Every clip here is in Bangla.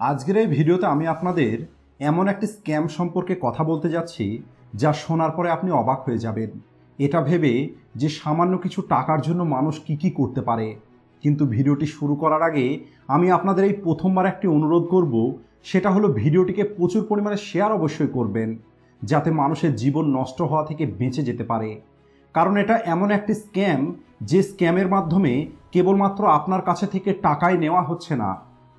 আজকের এই ভিডিওতে আমি আপনাদের এমন একটি স্ক্যাম সম্পর্কে কথা বলতে যাচ্ছি, যা শোনার পরে আপনি অবাক হয়ে যাবেন। এটা ভেবে যে সামান্য কিছু টাকার জন্য মানুষ কি কি করতে পারে। কিন্তু ভিডিওটি শুরু করার আগে আমি আপনাদের এই প্রথমবার একটি অনুরোধ করব, সেটা হলো ভিডিওটিকে প্রচুর পরিমাণে শেয়ার অবশ্যই করবেন, যাতে মানুষের জীবন নষ্ট হওয়া থেকে বেঁচে যেতে পারে। কারণ এটা এমন একটি স্ক্যাম, যে স্ক্যামের মাধ্যমে কেবলমাত্র আপনার কাছে থেকে টাকাই নেওয়া হচ্ছে না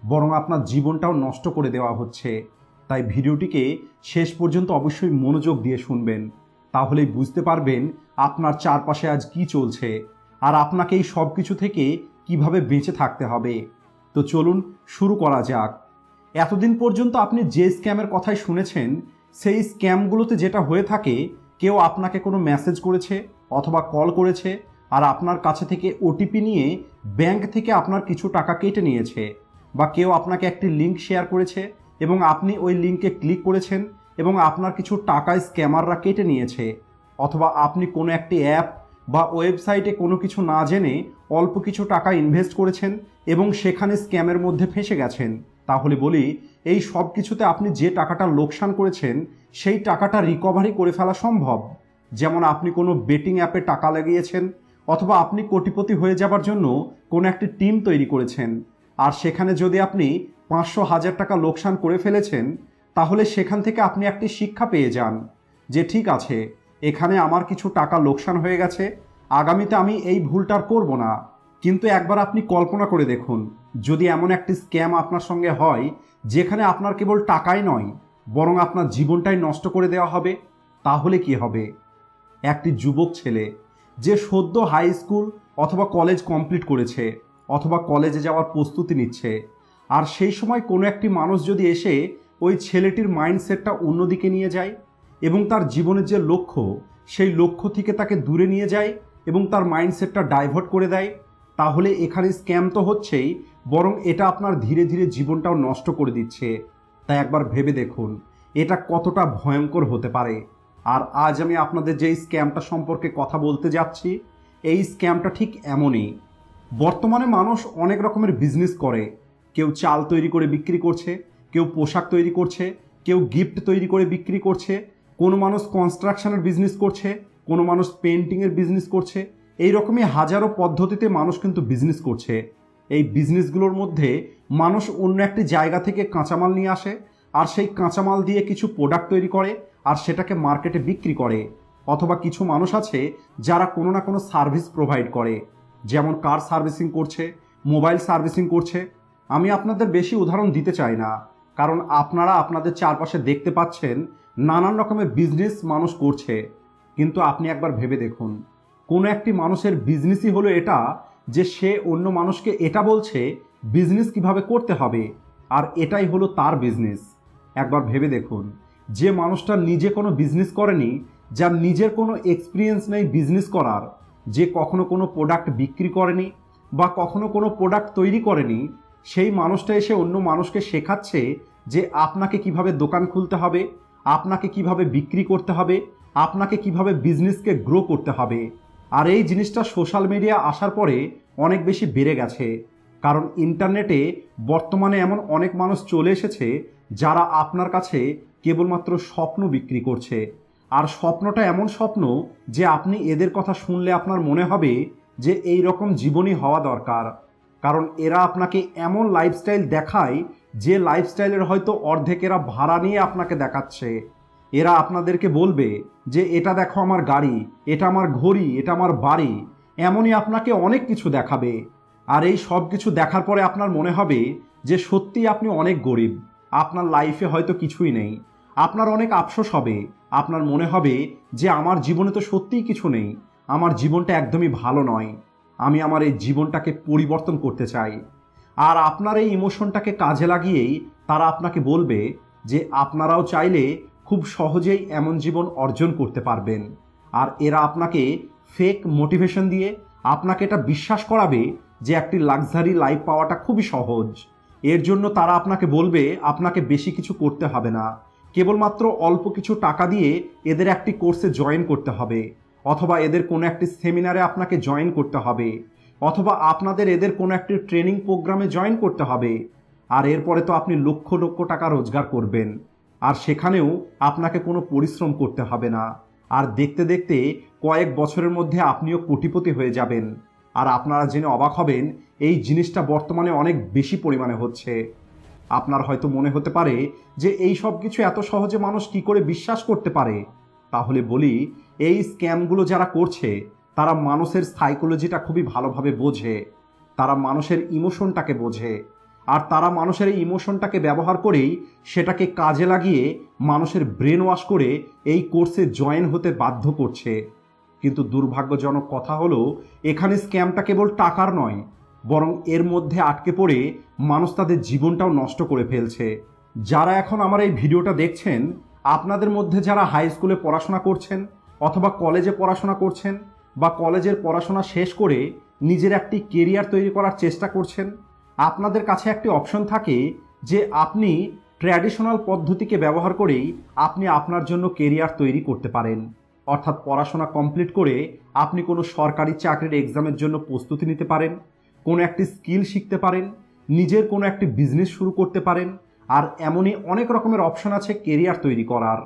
বরং আপনার জীবনটাও নষ্ট করে দেওয়া হচ্ছে। তাই ভিডিওটিকে শেষ পর্যন্ত অবশ্যই মনোযোগ দিয়ে শুনবেন। তাহলেই বুঝতে পারবেন আপনার চারপাশে আজ কি চলছে আর আপনাকে এই সব কিছু থেকে কীভাবে বেঁচে থাকতে হবে। তো চলুন শুরু করা যাক। এতদিন পর্যন্ত আপনি যে স্ক্যামের কথাই শুনেছেন, সেই স্ক্যামগুলোতে যেটা হয়ে থাকে, কেউ আপনাকে কোনো মেসেজ করেছে অথবা কল করেছে আর আপনার কাছে থেকে ওটিপি নিয়ে ব্যাংক থেকে আপনার কিছু টাকা কেটে নিয়েছে। বা কেউ আপনাকে একটি লিঙ্ক শেয়ার করেছে এবং আপনি ওই লিঙ্কে ক্লিক করেছেন এবং আপনার কিছু টাকা স্ক্যামাররা কেটে নিয়েছে অথবা আপনি কোনো একটি অ্যাপ বা ওয়েবসাইটে কোনো কিছু না জেনে অল্প কিছু টাকা ইনভেস্ট করেছেন এবং সেখানে স্ক্যামের মধ্যে ফেঁসে গেছেন। তাহলে বলি, এই সব কিছুতে আপনি যে টাকাটা লোকসান করেছেন, সেই টাকাটা রিকভারি করে ফেলা সম্ভব। যেমন আপনি কোনো বেটিং অ্যাপে টাকা লাগিয়েছেন অথবা আপনি কোটিপতি হয়ে যাবার জন্য কোনো একটি টিম তৈরি করেছেন। আর সেখানে যদি আপনি পাঁচশো হাজার টাকা লোকসান করে ফেলেছেন, তাহলে সেখান থেকে আপনি একটি শিক্ষা পেয়ে যান যে ঠিক আছে, এখানে আমার কিছু টাকা লোকসান হয়ে গেছে, আগামীতে আমি এই ভুলটার করব না। কিন্তু একবার আপনি কল্পনা করে দেখুন, যদি এমন একটি স্ক্যাম আপনার সঙ্গে হয়, যেখানে আপনার কেবল টাকাই নয়, বরং আপনার জীবনটাই নষ্ট করে দেওয়া হবে, তাহলে কি হবে? একটি যুবক ছেলে, যে সদ্য হাই স্কুল অথবা কলেজ কমপ্লিট করেছে অথবা কলেজে যাওয়ার প্রস্তুতি নিচ্ছে। আর সেই সময় কোনো একটি মানুষ যদি এসে ওই ছেলেটির মাইন্ডসেটটা অন্যদিকে নিয়ে যায় এবং তার জীবনের যে লক্ষ্য, সেই লক্ষ্য থেকে তাকে দূরে নিয়ে যায় এবং তার মাইন্ডসেটটা ডাইভার্ট করে দেয়, তাহলে এখানে স্ক্যাম তো হচ্ছেই, বরং এটা আপনার ধীরে ধীরে জীবনটাও নষ্ট করে দিচ্ছে। তাই একবার ভেবে দেখুন, এটা কতটা ভয়ঙ্কর হতে পারে। আর আজ আমি আপনাদের যে স্ক্যামটা সম্পর্কে কথা বলতে যাচ্ছি, এই স্ক্যামটা ঠিক এমনই বর্তমানে মানুষ অনেক রকমের বিজনেস করে। কেউ চাল তৈরি করে বিক্রি করছে, কেউ পোশাক তৈরি করছে, কেউ গিফট তৈরি করে বিক্রি করছে, কোনো মানুষ কনস্ট্রাকশনের বিজনেস করছে, কোনো মানুষ পেন্টিংয়ের বিজনেস করছে। এই রকমই হাজারো পদ্ধতিতে মানুষ কিন্তু বিজনেস করছে। এই বিজনেসগুলোর মধ্যে মানুষ অন্য একটি জায়গা থেকে কাঁচামাল নিয়ে আসে, আর সেই কাঁচামাল দিয়ে কিছু প্রোডাক্ট তৈরি করে, আর সেটাকে মার্কেটে বিক্রি করে। অথবা কিছু মানুষ আছে যারা কোনো না কোনো সার্ভিস প্রোভাইড করে। যেমন কার সার্ভিসিং করছে, মোবাইল সার্ভিসিং করছে। আমি আপনাদের বেশি উদাহরণ দিতে চাই না, কারণ আপনারা আপনাদের চারপাশে দেখতে পাচ্ছেন নানান রকমের বিজনেস মানুষ করছে। কিন্তু আপনি একবার ভেবে দেখুন, কোনো একটি মানুষের বিজনেসই হলো এটা যে সে অন্য মানুষকে এটা বলছে বিজনেস কীভাবে করতে হবে, আর এটাই হলো তার বিজনেস একবার ভেবে দেখুন, যে মানুষটা নিজে কোনো বিজনেস করেনি, যার নিজের কোনো এক্সপিরিয়েন্স নেই বিজনেস করার যে কখনো কোনো প্রোডাক্ট বিক্রি করেনি বা কখনো কোনো প্রোডাক্ট তৈরি করেনি, সেই মানুষটা এসে অন্য মানুষকে শেখাচ্ছে যে আপনাকে কীভাবে দোকান খুলতে হবে, আপনাকে কীভাবে বিক্রি করতে হবে, আপনাকে কীভাবে বিজনেসকে গ্রো করতে হবে। আর এই জিনিসটা সোশ্যাল মিডিয়া আসার পরে অনেক বেশি বেড়ে গেছে। কারণ ইন্টারনেটে বর্তমানে এমন অনেক মানুষ চলে এসেছে যারা আপনার কাছে কেবলমাত্র স্বপ্ন বিক্রি করছে। আর স্বপ্নটা এমন স্বপ্ন যে আপনি এদের কথা শুনলে আপনার মনে হবে যে এই রকম জীবনই হওয়া দরকার। কারণ এরা আপনাকে এমন লাইফস্টাইল দেখায় যে লাইফস্টাইলের হয়তো অর্ধেক এরা ভাড়া নিয়ে আপনাকে দেখাচ্ছে। এরা আপনাদেরকে বলবে যে, এটা দেখো আমার গাড়ি, এটা আমার ঘড়ি, এটা আমার বাড়ি। এমনই আপনাকে অনেক কিছু দেখাবে। আর এই সব কিছু দেখার পরে আপনার মনে হবে যে সত্যি আপনি অনেক গরিব। আপনার লাইফে হয়তো কিছুই নেই। আপনার অনেক আফসোস হবে, আপনার মনে হবে যে আমার জীবনে তো সত্যিই কিছু নেই, আমার জীবনটা একদমই ভালো নয়, আমি আমার এই জীবনটাকে পরিবর্তন করতে চাই। আর আপনার এই ইমোশনটাকে কাজে লাগিয়েই তারা আপনাকে বলবে যে আপনারাও চাইলে খুব সহজেই এমন জীবন অর্জন করতে পারবেন। আর এরা আপনাকে ফেক মোটিভেশন দিয়ে আপনাকে এটা বিশ্বাস করাবে যে একটি লাক্সারি লাইফ পাওয়াটা খুবই সহজ। এর জন্য তারা আপনাকে বলবে, আপনাকে বেশি কিছু করতে হবে না। কেবলমাত্র অল্প কিছু টাকা দিয়ে এদের একটি কোর্সে জয়েন করতে হবে, অথবা এদের কোনো একটি সেমিনারে আপনাকে জয়েন করতে হবে, অথবা আপনাদের এদের কোনো একটি ট্রেনিং প্রোগ্রামে জয়েন করতে হবে, আর এরপরে তো আপনি লক্ষ লক্ষ টাকা রোজগার করবেন। আর সেখানেও আপনাকে কোনো পরিশ্রম করতে হবে না। আর দেখতে দেখতে কয়েক বছরের মধ্যে আপনিও কোটিপতি হয়ে যাবেন। আর আপনারা জেনে অবাক হবেন, এই জিনিসটা বর্তমানে অনেক বেশি পরিমাণে হচ্ছে। আপনার হয়তো মনে হতে পারে যে এই সব কিছু এত সহজে মানুষ কি করে বিশ্বাস করতে পারে? তাহলে বলি, এই স্ক্যামগুলো যারা করছে, তারা মানুষের সাইকোলজিটা খুবই ভালোভাবে বোঝে। তারা মানুষের ইমোশনটাকে বোঝে। আর তারা মানুষের এই ইমোশনটাকে ব্যবহার করেই সেটাকে কাজে লাগিয়ে মানুষের ব্রেন ওয়াশ করে এই কোর্সে জয়েন হতে বাধ্য করছে। কিন্তু দুর্ভাগ্যজনক কথা হলো, এখানে স্ক্যামটা কেবল টাকার নয় বরং এর মধ্যে আটকে পড়ে মানুষ তাদের জীবনটাও নষ্ট করে ফেলছে। যারা এখন আমার এই ভিডিওটা দেখছেন, আপনাদের মধ্যে যারা হাই স্কুলে পড়াশোনা করছেন অথবা কলেজে পড়াশোনা করছেন বা কলেজের পড়াশোনা শেষ করে নিজের একটি কেরিয়ার তৈরি করার চেষ্টা করছেন, আপনাদের কাছে একটি অপশন থাকে যে আপনি ট্র্যাডিশনাল পদ্ধতিকে ব্যবহার করেই আপনি আপনার জন্য কেরিয়ার তৈরি করতে পারেন। অর্থাৎ পড়াশোনা কমপ্লিট করে আপনি কোনো সরকারি চাকরির এক্সামের জন্য প্রস্তুতি নিতে পারেন কোনো একটি স্কিল শিখতে পারেন, নিজের কোনো একটি বিজনেস শুরু করতে পারেন, আর এমনই অনেক রকমের অপশন আছে কেরিয়ার তৈরি করার।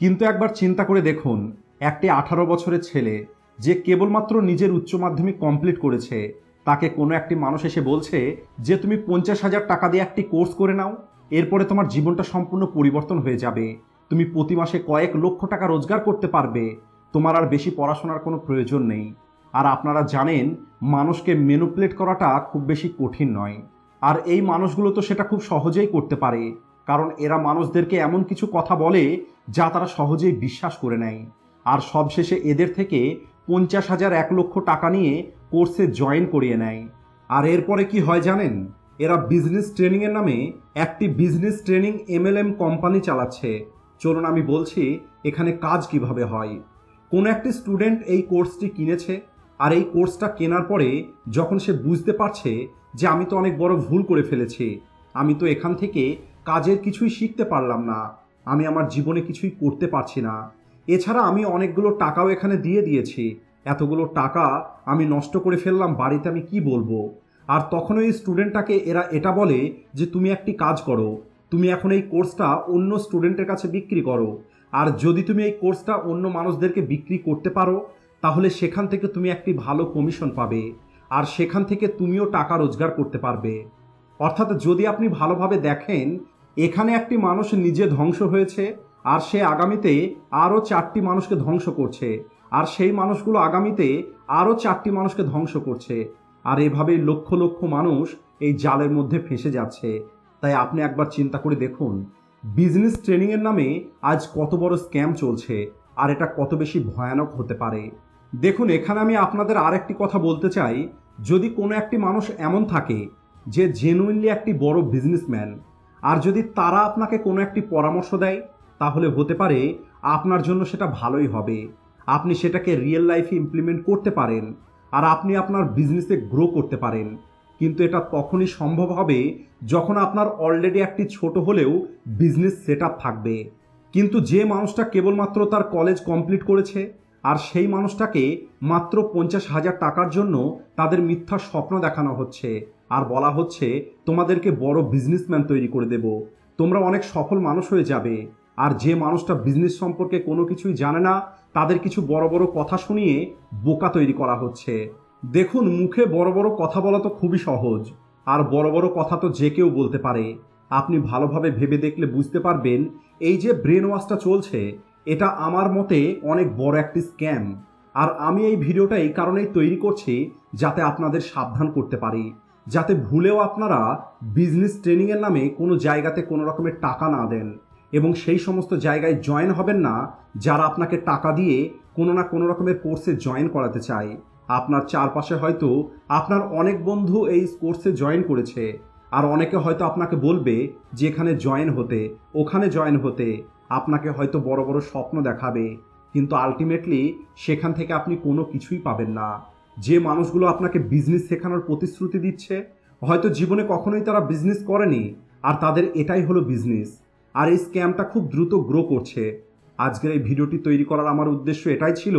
কিন্তু একবার চিন্তা করে দেখুন, একটি আঠারো বছরের ছেলে যে কেবলমাত্র নিজের উচ্চ মাধ্যমিক কমপ্লিট করেছে, তাকে কোনো একটি মানুষ এসে বলছে যে, তুমি পঞ্চাশ হাজার টাকা দিয়ে একটি কোর্স করে নাও, এরপরে তোমার জীবনটা সম্পূর্ণ পরিবর্তন হয়ে যাবে। তুমি প্রতি মাসে কয়েক লক্ষ টাকা রোজগার করতে পারবে। তোমার আর বেশি পড়াশোনার কোনো প্রয়োজন নেই। আর আপনারা জানেন, মানুষকে মেনুপ্লেট করাটা খুব বেশি কঠিন নয়। আর এই মানুষগুলো তো সেটা খুব সহজেই করতে পারে, কারণ এরা মানুষদেরকে এমন কিছু কথা বলে যা তারা সহজেই বিশ্বাস করে নেয়। আর সবশেষে এদের থেকে পঞ্চাশ হাজার এক লক্ষ টাকা নিয়ে কোর্সে জয়েন করিয়ে নেয়। আর এরপরে কি হয় জানেন? এরা বিজনেস ট্রেনিংয়ের নামে একটি বিজনেস ট্রেনিং এমএলএম কোম্পানি চালাচ্ছে। চলুন আমি বলছি, এখানে কাজ কীভাবে হয়? কোনো একটি স্টুডেন্ট এই কোর্সটি কিনেছে? আর এই কোর্সটা কেনার পরে যখন সে বুঝতে পারছে যে আমি তো অনেক বড় ভুল করে ফেলেছি, আমি তো এখান থেকে কাজের কিছুই শিখতে পারলাম না, আমি আমার জীবনে কিছুই করতে পারছি না। এছাড়া আমি অনেকগুলো টাকাও এখানে দিয়ে দিয়েছি, এতগুলো টাকা আমি নষ্ট করে ফেললাম, বাড়িতে আমি কি বলব? আর তখন ওই স্টুডেন্টটাকে এরা এটা বলে যে তুমি একটি কাজ করো, তুমি এখন এই কোর্সটা অন্য স্টুডেন্টের কাছে বিক্রি করো। আর যদি তুমি এই কোর্সটা অন্য মানুষদেরকে বিক্রি করতে পারো তাহলে সেখান থেকে তুমি একটি ভালো কমিশন পাবে, আর সেখান থেকে তুমিও টাকা রোজগার করতে পারবে। অর্থাৎ যদি আপনি ভালোভাবে দেখেন, এখানে একটি মানুষ নিজে ধ্বংস হয়েছে, আর সে আগামীতে আরও চারটি মানুষকে ধ্বংস করছে, আর সেই মানুষগুলো আগামীতে আরও চারটি মানুষকে ধ্বংস করছে, আর এভাবেই লক্ষ লক্ষ মানুষ এই জালের মধ্যে ফেঁসে যাচ্ছে। তাই আপনি একবার চিন্তা করে দেখুন বিজনেস ট্রেনিংয়ের নামে আজ কত বড় স্ক্যাম চলছে, আর এটা কত বেশি ভয়ানক হতে পারে। দেখুন, এখানে আমি আপনাদের আরেকটি কথা বলতে চাই। যদি কোনো একটি মানুষ এমন থাকে যে জেনুইনলি একটি বড় বিজনেসম্যান আর যদি তারা আপনাকে কোনো একটি পরামর্শ দেয়, তাহলে হতে পারে আপনার জন্য সেটা ভালোই হবে। আপনি সেটাকে রিয়েল লাইফে ইমপ্লিমেন্ট করতে পারেন, আর আপনি আপনার বিজনেসে গ্রো করতে পারেন। কিন্তু এটা তখনই সম্ভব হবে যখন আপনার অলরেডি একটি ছোট হলেও বিজনেস সেট থাকবে। কিন্তু যে মানুষটা কেবলমাত্র তার কলেজ কমপ্লিট করেছে আর সেই মানুষটাকে মাত্র পঞ্চাশ হাজার টাকার জন্য তাদের মিথ্যা স্বপ্ন দেখানো হচ্ছে। আর বলা হচ্ছে, তোমাদেরকে বড় বিজনেসম্যান তৈরি করে দেব। তোমরা অনেক সফল মানুষ হয়ে যাবে। আর যে মানুষটা বিজনেস সম্পর্কে কোনো কিছুই জানে না, তাদের কিছু বড় বড় কথা শুনিয়ে বোকা তৈরি করা হচ্ছে। দেখুন, মুখে বড় বড় কথা বলা তো খুবই সহজ, আর বড় বড় কথা তো যে কেউ বলতে পারে। আপনি ভালোভাবে ভেবে দেখলে বুঝতে পারবেন, এই যে ব্রেন ওয়াশটা চলছে এটা আমার মতে অনেক বড় একটি স্ক্যাম। আর আমি এই ভিডিওটা এই কারণেই তৈরি করছি যাতে আপনাদের সাবধান করতে পারি। যাতে ভুলেও আপনারা বিজনেস ট্রেনিংয়ের নামে কোনো জায়গাতে কোনো রকমের টাকা না দেন। এবং সেই সমস্ত জায়গায় জয়েন হবেন না যারা আপনাকে টাকা দিয়ে কোনো না কোনো রকমের কোর্সে জয়েন করাতে চায়। আপনার চারপাশে হয়তো আপনার অনেক বন্ধু এই কোর্সে জয়েন করেছে। আর অনেকে হয়তো আপনাকে বলবে যে এখানে জয়েন হতে, ওখানে জয়েন হতে। আপনাকে হয়তো বড় বড় স্বপ্ন দেখাবে, কিন্তু আলটিমেটলি সেখান থেকে আপনি কোনো কিছুই পাবেন না। যে মানুষগুলো আপনাকে বিজনেস শেখানোর প্রতিশ্রুতি দিচ্ছে, হয়তো জীবনে কখনোই তারা বিজনেস করেনি, আর তাদের এটাই হলো বিজনেস আর এই স্ক্যামটা খুব দ্রুত গ্রো করছে। আজকের এই ভিডিওটি তৈরি করার আমার উদ্দেশ্য এটাই ছিল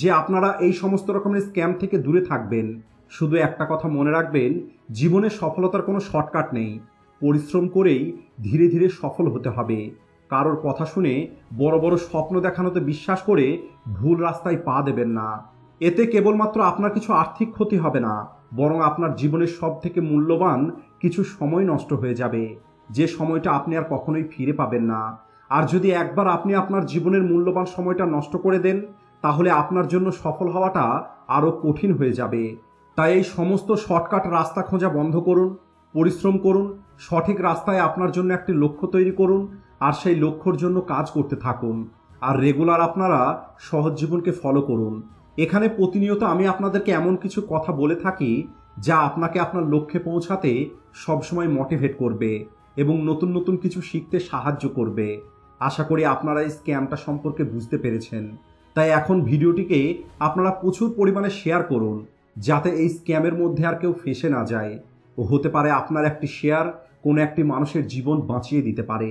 যে আপনারা এই সমস্ত রকমের স্ক্যাম থেকে দূরে থাকবেন। শুধু একটা কথা মনে রাখবেন, জীবনে সফলতার কোনো শর্টকাট নেই। পরিশ্রম করেই ধীরে ধীরে সফল হতে হবে। কারোর কথা শুনে বড় বড় স্বপ্ন দেখানোতে বিশ্বাস করে ভুল রাস্তায় পা দেবেন না। এতে কেবলমাত্র আপনার কিছু আর্থিক ক্ষতি হবে না, বরং আপনার জীবনের সব থেকে মূল্যবান কিছু সময় নষ্ট হয়ে যাবে। যে সময়টা আপনি আর কখনোই ফিরে পাবেন না। আর যদি একবার আপনি আপনার জীবনের মূল্যবান সময়টা নষ্ট করে দেন, তাহলে আপনার জন্য সফল হওয়াটা আরও কঠিন হয়ে যাবে। তাই এই সমস্ত শর্টকাট রাস্তা খোঁজা বন্ধ করুন, পরিশ্রম করুন, সঠিক রাস্তায় আপনার জন্য একটি লক্ষ্য তৈরি করুন আর সেই লক্ষ্যর জন্য কাজ করতে থাকুন। আর রেগুলার আপনারা সহজ জীবনকে ফলো করুন। এখানে প্রতিনিয়ত আমি আপনাদেরকে এমন কিছু কথা বলে থাকি, যা আপনাকে আপনার লক্ষ্যে পৌঁছাতে সবসময় মোটিভেট করবে এবং নতুন নতুন কিছু শিখতে সাহায্য করবে। আশা করি আপনারা এই স্ক্যামটা সম্পর্কে বুঝতে পেরেছেন। তাই এখন ভিডিওটিকে আপনারা প্রচুর পরিমাণে শেয়ার করুন, যাতে এই স্ক্যামের মধ্যে আর কেউ ফেসে না যায়। ও হতে পারে আপনার একটি শেয়ার কোনো একটি মানুষের জীবন বাঁচিয়ে দিতে পারে।